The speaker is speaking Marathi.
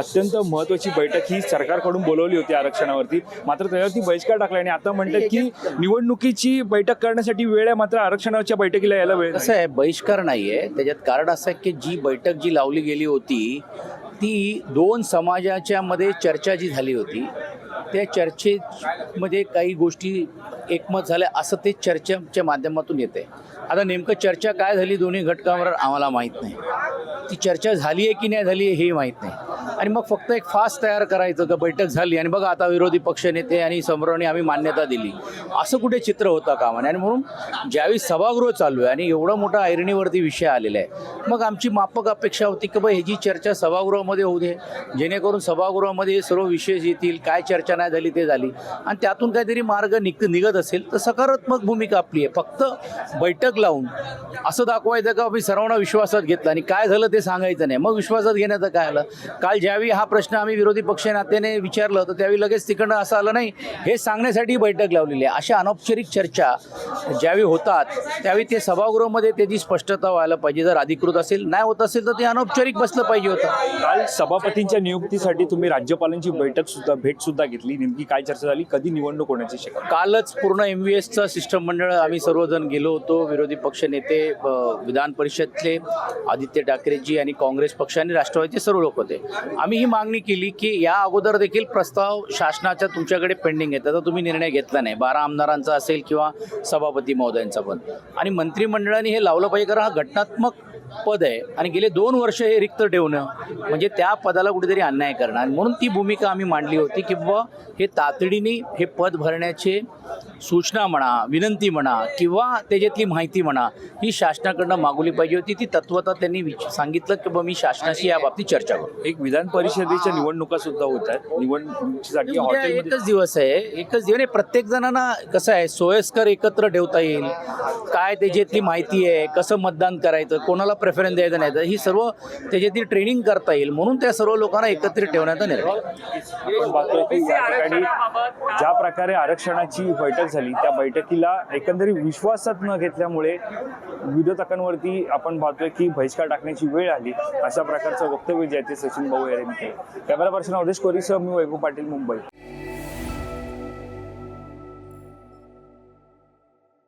अत्यंत महत्वाची बैठक ही सरकारकडून बोलवली होती आरक्षणावरती. मात्र त्याच्यावरती बहिष्कार टाकला आणि आता म्हणतात की निवडणुकीची बैठक करण्यासाठी वेळ आहे मात्र आरक्षणाच्या बैठकीला यायला वेळ नाही. कसं आहे बहिष्कार नाही आहे त्याच्यात कारण असं आहे की जी बैठक जी लावली गेली होती ती दोन समाजाच्या मध्ये चर्चा जी झाली होती त्या चर्चेमध्ये काही गोष्टी एकमत झाल्या असं ते चर्चेच्या माध्यमातून येते आता नेमकं चर्चा काय झाली दोन्ही घटकांवर आम्हाला माहीत नाही. ती चर्चा झाली आहे की नाही झाली आहे हेही माहीत नाही. आणि मग फक्त एक फास्ट तयार करायचं का बैठक झाली. आणि बघा आता विरोधी पक्षनेते आणि समोरांनी आम्ही मान्यता दिली. असं कुठे चित्र होतं का म्हणे आणि म्हणून ज्यावेळी सभागृह चालू आहे आणि एवढा मोठा ऐरणीवरती विषय आलेला आहे मग आमची मापक अपेक्षा होती की बाई ह्याची चर्चा सभागृहामध्ये होऊ दे. जेणेकरून सभागृहामध्ये हे सर्व विषय येतील काय चर्चा नाही झाली ते झाली. आणि त्यातून काहीतरी मार्ग निघ निघत असेल तर सकारात्मक भूमिका आपली आहे. फक्त बैठक लावून असं दाखवायचं का आम्ही सर्वांना विश्वासात घेतलं आणि काय झालं ते सांगायचं नाही. मग विश्वासात घेण्याचं काय आलं? काल ज्यावेळी हा प्रश्न आम्ही विरोधी पक्ष नात्याने विचारलं तर त्यावेळी लगेच तिकडनं असं आलं नाही हे सांगण्यासाठी बैठक लावलेली आहे. अशा अनौपचारिक चर्चा ज्यावेळी होतात त्यावेळी ते सभागृहामध्ये त्याची स्पष्टता व्हायला पाहिजे. जर अधिकृत असेल नाही होत असेल तर ते अनौपचारिक बसलं पाहिजे होतं. काल सभापतींच्या नियुक्तीसाठी तुम्ही राज्यपालांची बैठक सुद्धा भेट सुद्धा घेतली. नेमकी काय चर्चा झाली? कधी निवडणूक होण्याची शक्यता? कालच पूर्ण एम व्ही एसचं सिस्टम मंडळ आम्ही सर्वजण गेलो होतो. विरोधी पक्ष नेते विधान परिषदचे आदित्य ठाकरेजी आणि काँग्रेस पक्ष आणि राष्ट्रवादीचे सर्व लोक होते. आम्ही ही मागणी केली की या अगोदर देखील प्रस्ताव शासनाच्या तुमच्याकडे पेंडिंग आहे. त्याचा तुम्ही निर्णय घेतला नाही. बारा आमदारांचा असेल किंवा सभापती महोदयांचा पण. आणि मंत्रिमंडळाने हे लावलं पाहिजे कारण हा घटनात्मक पद आहे. आणि गेले दोन वर्ष हे रिक्त ठेवणं म्हणजे त्या पदाला कुठेतरी अन्याय करणं. म्हणून ती भूमिका आम्ही मांडली होती की बुवा हे तातडीने हे पद भरण्याचे सूचना म्हणा विनंती म्हणा किंवा त्याच्यातली माहिती म्हणा ही शासनाकडनं मागवली पाहिजे होती. ती तत्वता त्यांनी सांगितलं की बुवा मी शासनाशी या बाबतीत चर्चा करू. एक विधान परिषदेच्या निवडणुका सुद्धा होत आहेत. निवडणुकीसाठी हॉटेलमध्ये एकच दिवस आहे. एकच दिवस प्रत्येक जणांना कसं आहे सोयस्कर एकत्र ठेवता येईल. काय त्याच्यातली माहिती आहे कसं मतदान करायचं कोणाला प्रेफरन्स द्यायचं नाही तर ही सर्व त्याच्यातली ट्रेनिंग करता येईल म्हणून त्या सर्व लोकांना एकत्रित ठेवण्याचा निर्णय. आपण पाहतोय की या ठिकाणी ज्या प्रकारे आरक्षणाची बैठक झाली. त्या बैठकीला एकंदरीत विश्वासात न घेतल्यामुळे विरोधकांवरती आपण पाहतोय की बहिष्कार टाकण्याची वेळ आली. अशा प्रकारचं वक्तव्य जे आहे ते सचिन भाऊ यांनी केलं. कॅमेरा पर्सन अवधेश कोरीसह मी वैभव पाटील मुंबई.